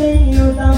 เป็น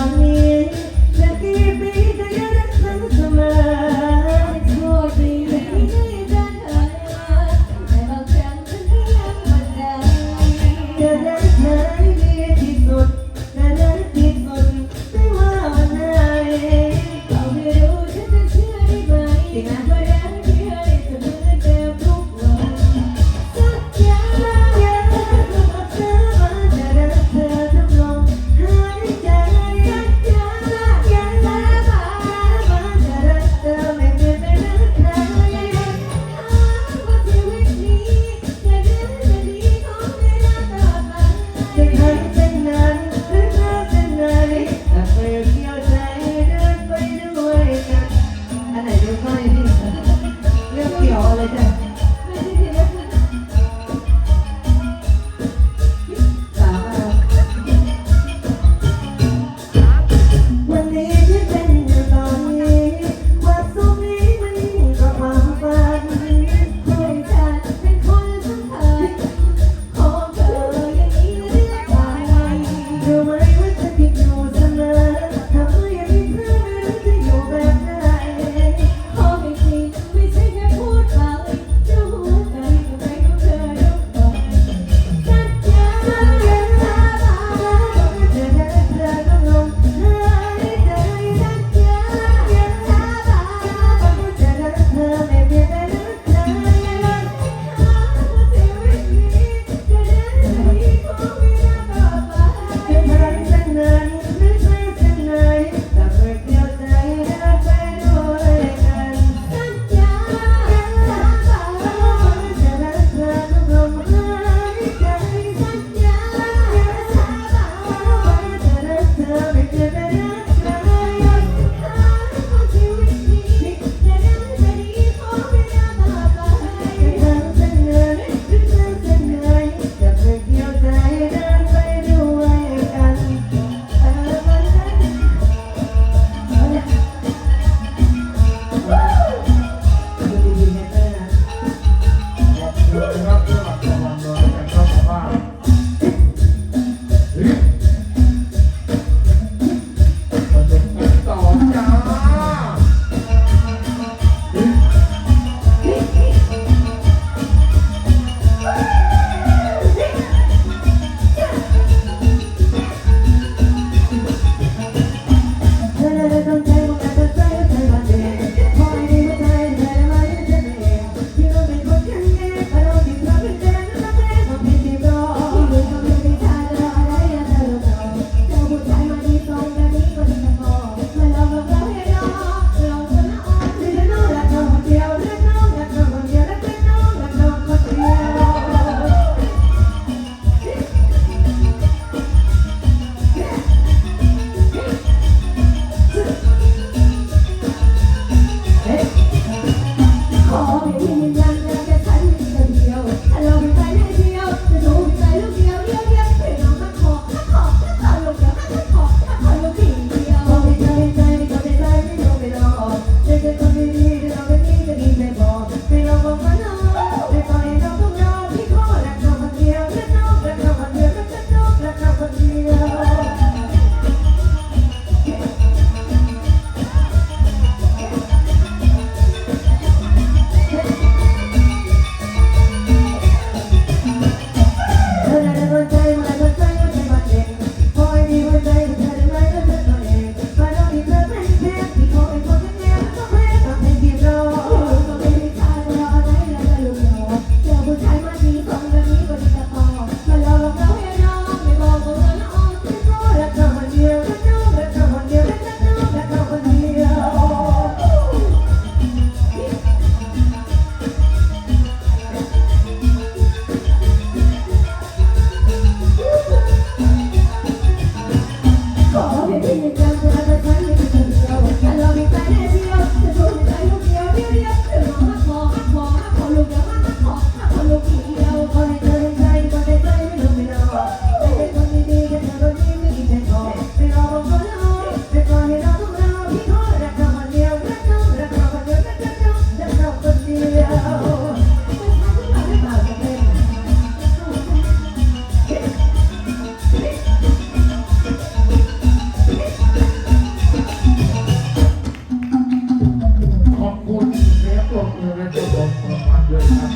นี้ปลดมือแล้วจะบอกขอพักด้วยครับ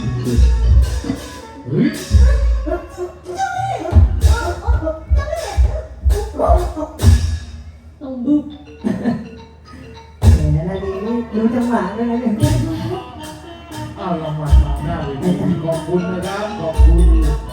เฮ้ยต้องบึ้มแหมนาดีนี่รู้จังหวะด้วยนะเนี่ย อ้าวรางวัลมาหน้าเวทีขอบคุณนะครับ ขอบคุณ